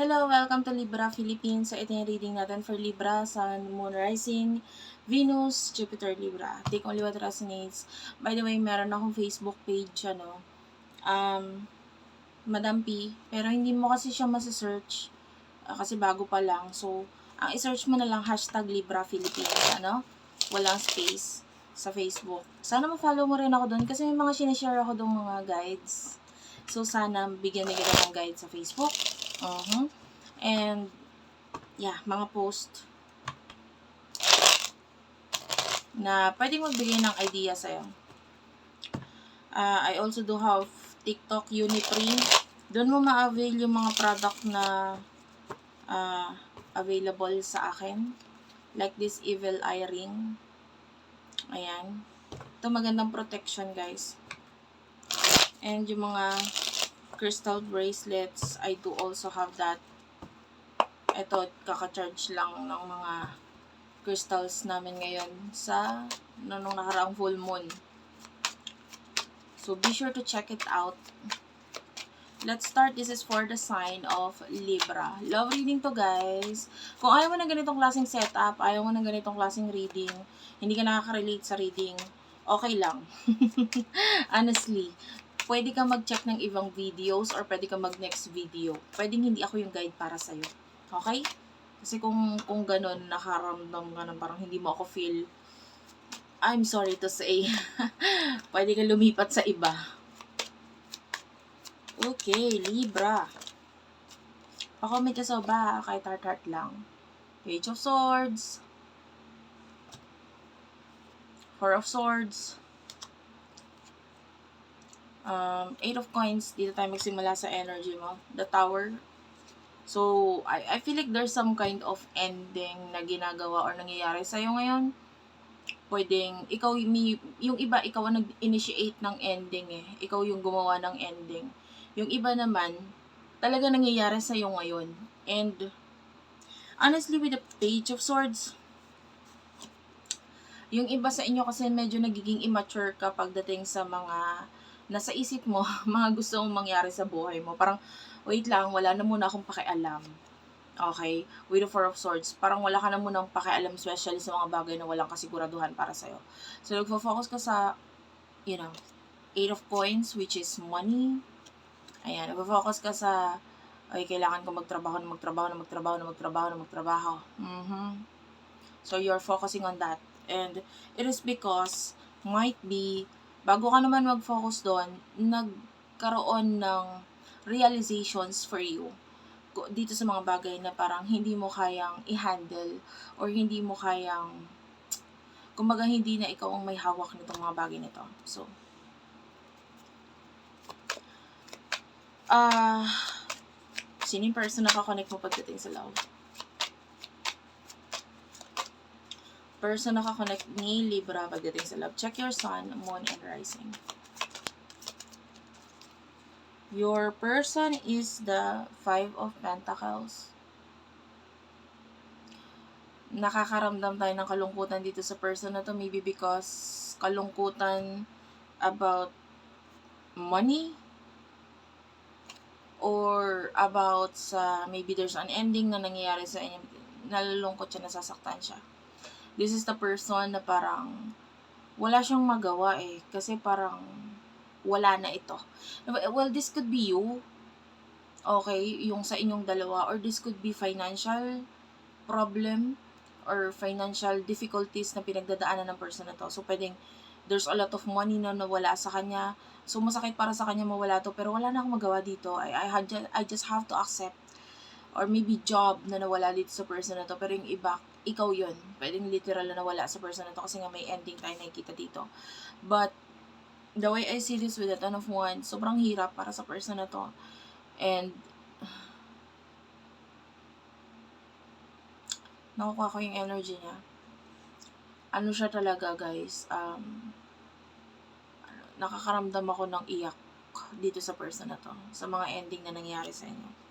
Hello, welcome to Libra Philippines. So, ito yung reading natin for Libra, Sun, Moon, Rising, Venus, Jupiter, Libra. Take only what resonates. By the way, meron akong Facebook page, ano, um, Madam P, pero hindi mo kasi siya masisearch, uh, kasi bago pa lang. So, ang i-search mo na lang hashtag Libra Philippines, ano, walang space sa Facebook. Sana ma-follow mo rin ako doon kasi may mga sinishare ako doon mga guides. So, sana bigyan na kita ng guide sa Facebook. Uh-huh. And, yeah, mga post na pwedeng magbigay ng idea sa'yo. Uh, I also do have TikTok Uniprint. Doon mo ma-avail yung mga product na uh, available sa akin. Like this Evil Eye Ring. Ayan. Ito magandang protection, guys. And yung mga crystal bracelets, I do also have that. Ito, kaka-charge lang ng mga crystals namin ngayon sa nung nakaraang full moon. So, be sure to check it out. Let's start. This is for the sign of Libra. Love reading to, guys. Kung ayaw mo ng ganitong klaseng setup, ayaw mo ng ganitong klaseng reading, hindi ka nakaka-relate sa reading, okay lang. Honestly, pwede ka mag-check ng ibang videos or pwede ka mag-next video. Pwedeng hindi ako yung guide para sa'yo. Okay? Kasi kung, kung ganun, nakaramdam ka na parang hindi mo ako feel, I'm sorry to say, pwede ka lumipat sa iba. Okay, Libra. Pa-comment ka sa ba, kahit heart-heart lang. Page of Swords. Four of Swords um, Eight of Coins, dito tayo magsimula sa energy mo. The Tower. So, I, I feel like there's some kind of ending na ginagawa or nangyayari sa'yo ngayon. Pwedeng, ikaw, may, yung iba, ikaw ang nag-initiate ng ending eh. Ikaw yung gumawa ng ending. Yung iba naman, talaga nangyayari sa'yo ngayon. And, honestly, with the Page of Swords, yung iba sa inyo kasi medyo nagiging immature ka pagdating sa mga nasa isip mo, mga gusto mong mangyari sa buhay mo. Parang, wait lang, wala na muna akong pakialam. Okay? With the Four of Swords, parang wala ka na munang pakialam, especially sa mga bagay na walang kasiguraduhan para sa'yo. So, nagfo-focus ka sa, you know, Eight of Coins, which is money. Ayan, nagfo-focus ka sa, ay, kailangan ko magtrabaho na magtrabaho na magtrabaho na magtrabaho na magtrabaho. Mm-hmm. So, you're focusing on that. And it is because, might be, bago ka naman mag-focus doon, nagkaroon ng realizations for you dito sa mga bagay na parang hindi mo kayang i-handle or hindi mo kayang kumbaga hindi na ikaw ang may hawak nitong mga bagay nito. So, ah, uh, sino yung person na kakonect mo pagdating sa love? Person nakakonect ni Libra pagdating sa love. Check your sun, moon, and rising. Your person is the Five of Pentacles. Nakakaramdam tayo ng kalungkutan dito sa person na to. Maybe because kalungkutan about money or about sa maybe there's an ending na nangyayari sa inyo. Nalulungkot siya, nasasaktan siya this is the person na parang wala siyang magawa eh. Kasi parang wala na ito. Well, this could be you. Okay, yung sa inyong dalawa. Or this could be financial problem or financial difficulties na pinagdadaanan ng person na to. So, pwedeng there's a lot of money na nawala sa kanya. So, masakit para sa kanya mawala to. Pero wala na akong magawa dito. I, I, had I just have to accept or maybe job na nawala dito sa person na to. Pero yung iba, ikaw yun. Pwedeng literal na nawala sa person na to kasi nga may ending tayo nakikita dito. But, the way I see this with the Ten of Wands, sobrang hirap para sa person na to. And, nakukuha ko yung energy niya. Ano siya talaga, guys? Um, nakakaramdam ako ng iyak dito sa person na to. Sa mga ending na nangyari sa inyo.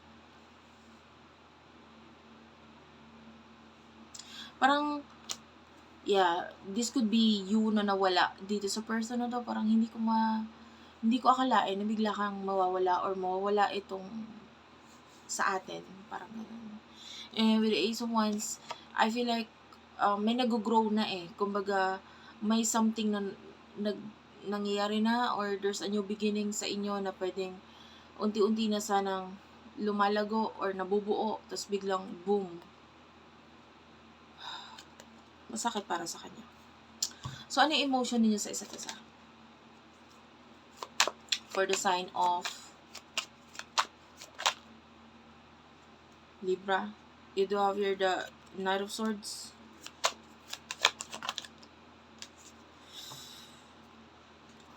Parang, yeah, this could be you na nawala dito sa person na to. Parang hindi ko ma, hindi ko akalain na bigla kang mawawala or mawawala itong sa atin. Parang ganun. And with the Ace of Wands, I feel like uh, may nag-grow na eh. Kumbaga, may something na nag, nangyayari na or there's a new beginning sa inyo na pwedeng unti-unti na sanang lumalago or nabubuo tapos biglang boom. Masakit para sa kanya. So, ano yung emotion ninyo sa isa't isa? For the sign of Libra. You do have here the Knight of Swords.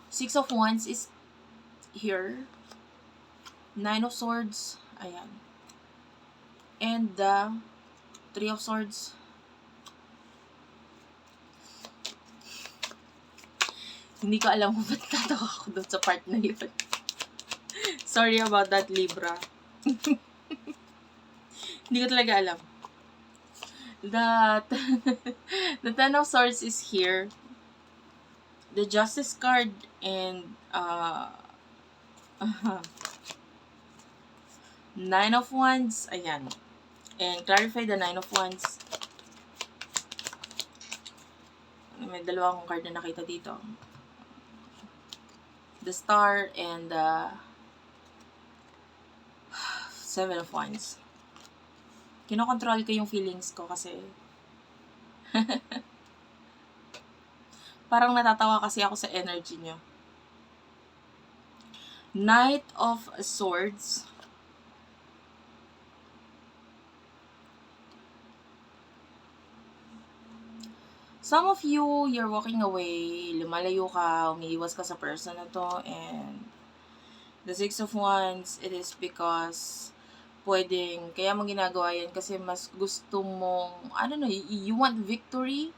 Six of Wands is here. Nine of Swords. Ayan. And the Three of Swords. Hindi ko alam kung ba't tatawa ako doon sa part na yun. Sorry about that, Libra. Hindi ko talaga alam. That the Ten of Swords is here. The Justice card and uh, Nine of Wands. Ayan. And clarify the Nine of Wands. May dalawa akong card na nakita dito. The Star and the Seven of Wands. Kinokontrol ko yung feelings ko kasi parang natatawa kasi ako sa energy nyo. Knight of Swords. Some of you, you're walking away, lumalayo ka, umiiwas ka sa person na to, and the Six of Wands, it is because pwedeng, kaya mo ginagawa yan kasi mas gusto mong, I don't know, you, want victory,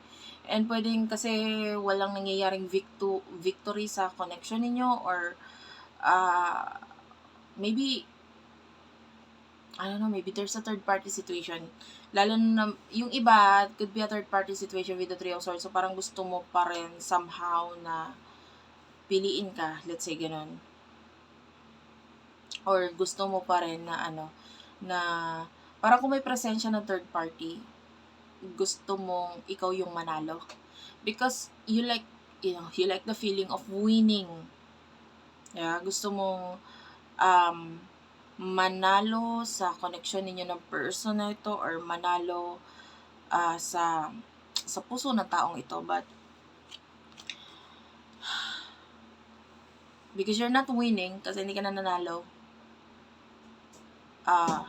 and pwedeng kasi walang nangyayaring victo, victory sa connection ninyo, or uh, maybe, I don't know, maybe there's a third party situation. Lalo na, yung iba, could be a third party situation with the Three of Swords. So, parang gusto mo pa rin somehow na piliin ka, let's say, ganun. Or gusto mo pa rin na ano, na parang kung may presensya ng third party, gusto mong ikaw yung manalo. Because you like, you know, you like the feeling of winning. Yeah, gusto mong um, manalo sa connection ninyo ng person na ito or manalo uh, sa sa puso ng taong ito. But because you're not winning kasi hindi ka na nanalo ah uh,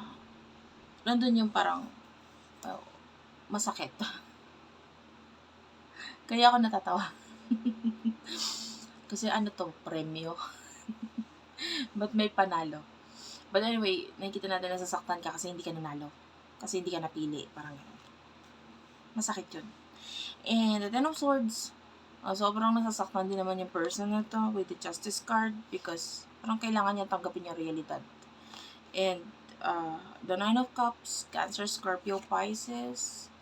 nandun yung parang uh, masakit. Kaya ako natatawa. Kasi ano to premyo. But may panalo But anyway, nakikita natin na sasaktan ka kasi hindi ka nanalo. Kasi hindi ka napili. Parang gano'n. Masakit yun. And the Ten of Swords, uh, sobrang nasasaktan din naman yung person na to with the Justice card because parang kailangan niya tanggapin yung realidad. And uh, the Nine of Cups, Cancer, Scorpio, Pisces,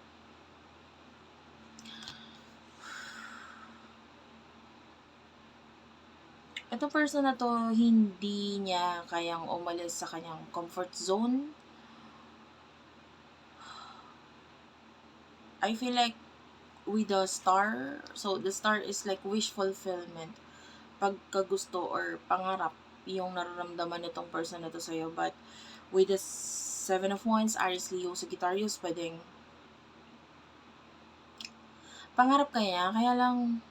Itong person na to, hindi niya kayang umalis sa kanyang comfort zone. I feel like with the star, so the star is like wish fulfillment. Pagkagusto or pangarap yung nararamdaman nitong person na to sa'yo. But with the Seven of Wands, Aries, Leo, Sagittarius, pwedeng pangarap kaya, kaya lang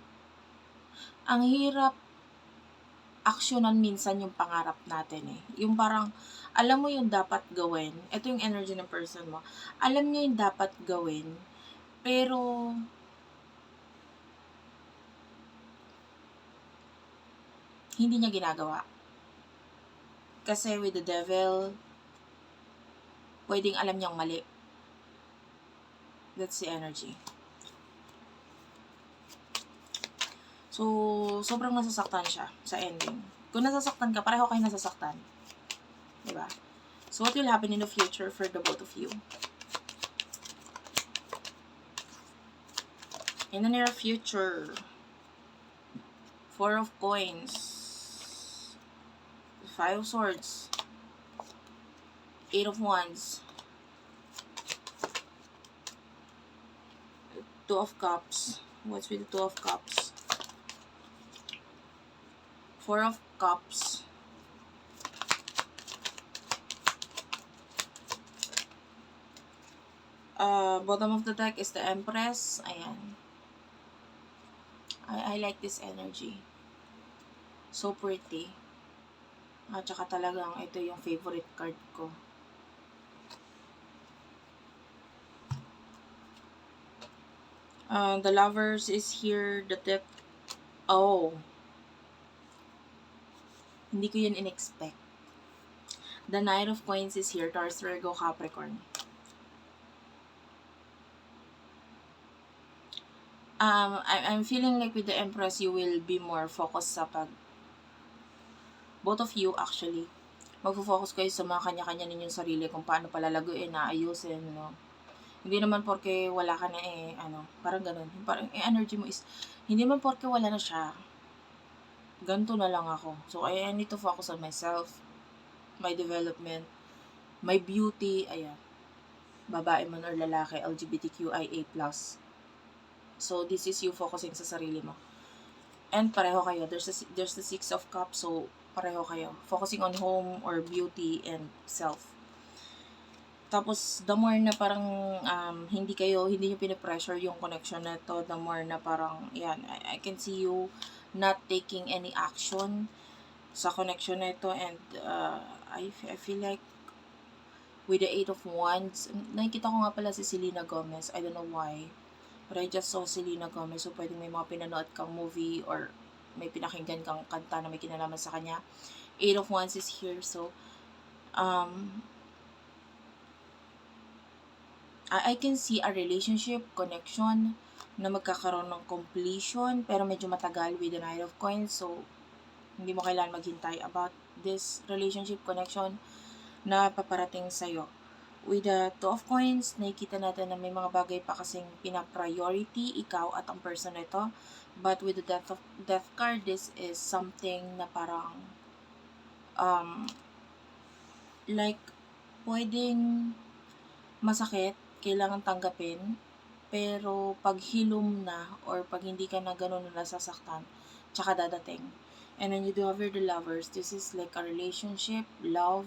ang hirap aksyonan minsan yung pangarap natin eh. Yung parang, alam mo yung dapat gawin. Ito yung energy ng person mo. Alam niya yung dapat gawin. Pero, hindi niya ginagawa. Kasi with the devil, pwedeng alam niyang mali. That's the energy. So, sobrang nasasaktan siya sa ending. Kung nasasaktan ka, pareho kayo nasasaktan. Diba? So, what will happen in the future for the both of you? In the near future, Four of Coins, Five of Swords, Eight of Wands. Two of Cups. What's with the Two of Cups? Four of Cups. Uh, bottom of the deck is the Empress. Ayan. I, I like this energy. So pretty. At saka talagang ito yung favorite card ko. Uh, the lovers is here. The death. Oh. Hindi ko yun in-expect. The Knight of Coins is here. Taurus, Virgo, Capricorn. Um, I, I'm feeling like with the Empress, you will be more focused sa pag... Both of you, actually. Magfo-focus kayo sa mga kanya-kanya ninyong sarili kung paano palalaguin, naayusin, no? Hindi naman porke wala ka na eh, ano, parang ganun. Parang eh, energy mo is, hindi man porke wala na siya. Ganto na lang ako. So, I, I need to focus on myself, my development, my beauty, ayan. Babae man or lalaki, LGBTQIA+. So, this is you focusing sa sarili mo. And pareho kayo. There's, a, there's the Six of Cups, so pareho kayo. Focusing on home or beauty and self. Tapos, the more na parang um, hindi kayo, hindi nyo pinipressure yung connection na to, the more na parang, yan, I, I can see you not taking any action sa connection na ito. And uh, I, I feel like with the Eight of Wands, nakikita ko nga pala si Selena Gomez, I don't know why, but I just saw Selena Gomez, so pwedeng may mga pinanood kang movie or may pinakinggan kang kanta na may kinalaman sa kanya. Eight of Wands is here, so um, I, I can see a relationship, connection, na magkakaroon ng completion, pero medyo matagal with the Knight of Coins, so hindi mo kailangan maghintay about this relationship connection na paparating sa'yo. With the Two of Coins, nakikita natin na may mga bagay pa kasing pina-priority ikaw at ang person na ito. But with the Death, of, death card, this is something na parang um, like pwedeng masakit, kailangan tanggapin, pero pag hilom na or pag hindi ka na ganun na nasasaktan, tsaka dadating. And when you do have the lovers, this is like a relationship, love,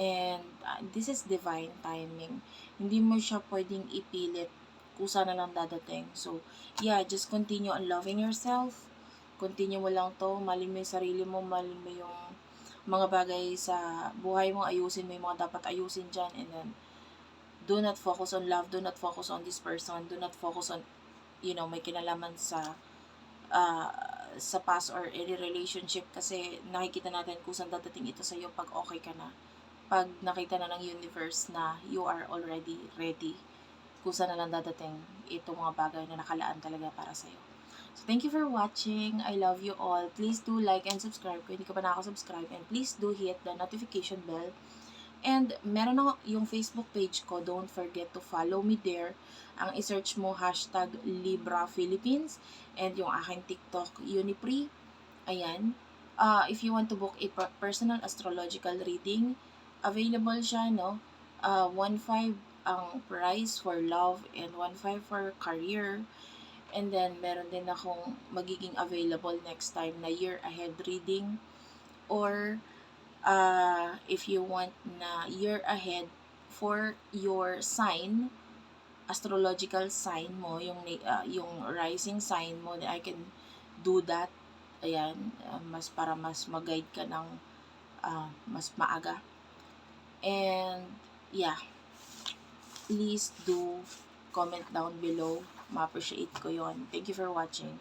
and uh, this is divine timing. Hindi mo siya pwedeng ipilit kusa na lang dadating. So, yeah, just continue on loving yourself. Continue mo lang to, malin mo yung sarili mo, malin mo yung mga bagay sa buhay mo, ayusin mo yung mga dapat ayusin dyan, and then, do not focus on love, do not focus on this person, do not focus on, you know, may kinalaman sa, uh, sa past or any relationship kasi nakikita natin kung saan dadating ito sa iyo pag okay ka na. Pag nakita na ng universe na you are already ready, kung saan na lang dadating itong mga bagay na nakalaan talaga para sa iyo. So, thank you for watching. I love you all. Please do like and subscribe kung hindi ka pa nakaka-subscribe. And please do hit the notification bell And meron ako yung Facebook page ko. Don't forget to follow me there. Ang isearch mo hashtag Libra Philippines. And yung aking TikTok, Unipre. Ayan. Uh, if you want to book a personal astrological reading, available siya, no? Uh, 1.5 ang price for love and 1.5 for career. And then, meron din akong magiging available next time na year ahead reading or uh, if you want na year ahead for your sign, astrological sign mo, yung, uh, yung rising sign mo, I can do that. Ayan, uh, mas para mas mag-guide ka ng uh, mas maaga. And, yeah, please do comment down below. Ma-appreciate ko yon Thank you for watching.